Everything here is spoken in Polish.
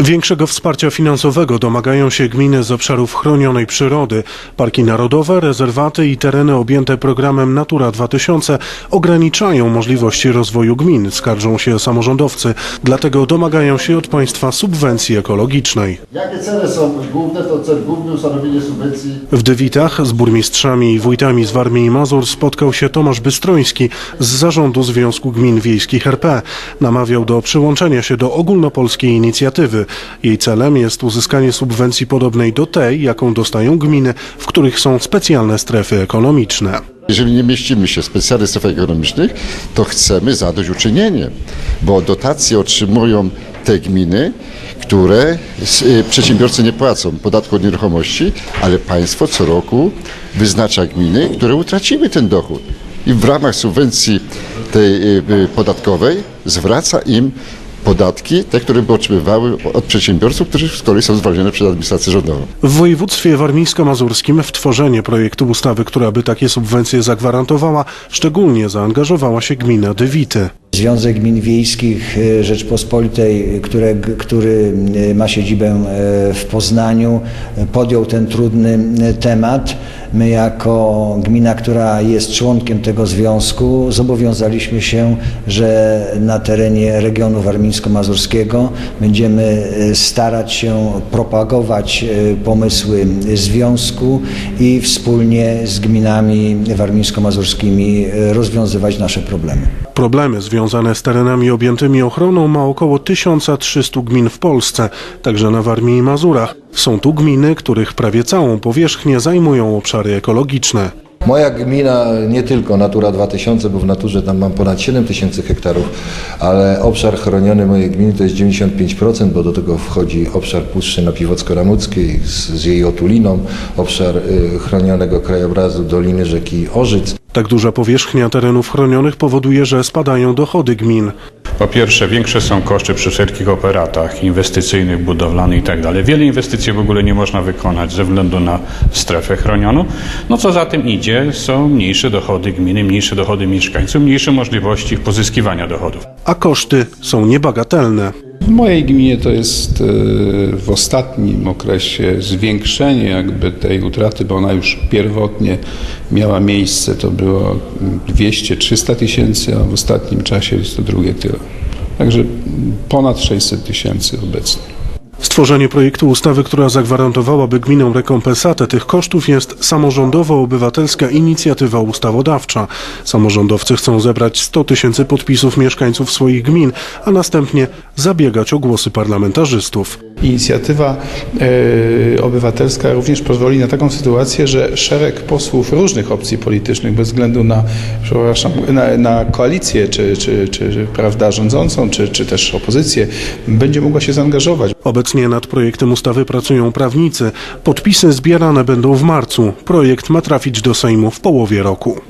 Większego wsparcia finansowego domagają się gminy z obszarów chronionej przyrody. Parki narodowe, rezerwaty i tereny objęte programem Natura 2000 ograniczają możliwości rozwoju gmin, skarżą się samorządowcy. Dlatego domagają się od państwa subwencji ekologicznej. Jakie cele są główne? To cel główny ustanowienie subwencji. W Dywitach z burmistrzami i wójtami z Warmii i Mazur spotkał się Tomasz Bystroński z zarządu Związku Gmin Wiejskich RP. Namawiał do przyłączenia się do ogólnopolskiej inicjatywy. Jej celem jest uzyskanie subwencji podobnej do tej, jaką dostają gminy, w których są specjalne strefy ekonomiczne. Jeżeli nie mieścimy się w specjalnych strefach ekonomicznych, to chcemy zadośćuczynienie, bo dotacje otrzymują te gminy, które y, przedsiębiorcy nie płacą podatku od nieruchomości, ale państwo co roku wyznacza gminy, które utraciły ten dochód. I w ramach subwencji tej y, y, podatkowej zwraca im podatki, te, które by otrzymywały od przedsiębiorców, którzy z kolei są zwolnione przez administrację rządową. W województwie warmińsko-mazurskim w tworzenie projektu ustawy, która by takie subwencje zagwarantowała, szczególnie zaangażowała się gmina Dywity. Związek Gmin Wiejskich e, Rzeczpospolitej, które, który e, ma siedzibę e, w Poznaniu, podjął ten trudny temat. My jako gmina, która jest członkiem tego związku, zobowiązaliśmy się, że na terenie regionu warmińsko-mazurskiego będziemy starać się propagować pomysły związku i wspólnie z gminami warmińsko-mazurskimi rozwiązywać nasze problemy. Problemy związane z terenami objętymi ochroną ma około 1300 gmin w Polsce, także na Warmii i Mazurach. Są tu gminy, których prawie całą powierzchnię zajmują obszary ekologiczne. Moja gmina, nie tylko Natura 2000, bo w naturze tam mam ponad 7 tysięcy hektarów, ale obszar chroniony mojej gminy to jest 95%, bo do tego wchodzi obszar Puszczy Napiwocko-Ramuckiej z, z jej otuliną, obszar y, chronionego krajobrazu Doliny rzeki Orzyc. Tak duża powierzchnia terenów chronionych powoduje, że spadają dochody gmin. Po pierwsze, większe są koszty przy wszelkich operatach inwestycyjnych, budowlanych itd. Wiele inwestycji w ogóle nie można wykonać ze względu na strefę chronioną. No co za tym idzie, są mniejsze dochody gminy, mniejsze dochody mieszkańców, mniejsze możliwości pozyskiwania dochodów. A koszty są niebagatelne. W mojej gminie to jest e, w ostatnim okresie zwiększenie jakby tej utraty, bo ona już pierwotnie miała miejsce, to było 200-300 tysięcy, a w ostatnim czasie jest to drugie tyle. Także ponad 600 tysięcy obecnie. Stworzenie projektu ustawy, która zagwarantowałaby gminom rekompensatę tych kosztów jest samorządowo-obywatelska inicjatywa ustawodawcza. Samorządowcy chcą zebrać 100 tysięcy podpisów mieszkańców swoich gmin, a następnie zabiegać o głosy parlamentarzystów. Inicjatywa e, obywatelska również pozwoli na taką sytuację, że szereg posłów różnych opcji politycznych, bez względu na, przepraszam, na, na koalicję, czy, czy, czy prawda, rządzącą, czy, czy też opozycję, będzie mogła się zaangażować. Obecnie nad projektem ustawy pracują prawnicy. Podpisy zbierane będą w marcu. Projekt ma trafić do Sejmu w połowie roku.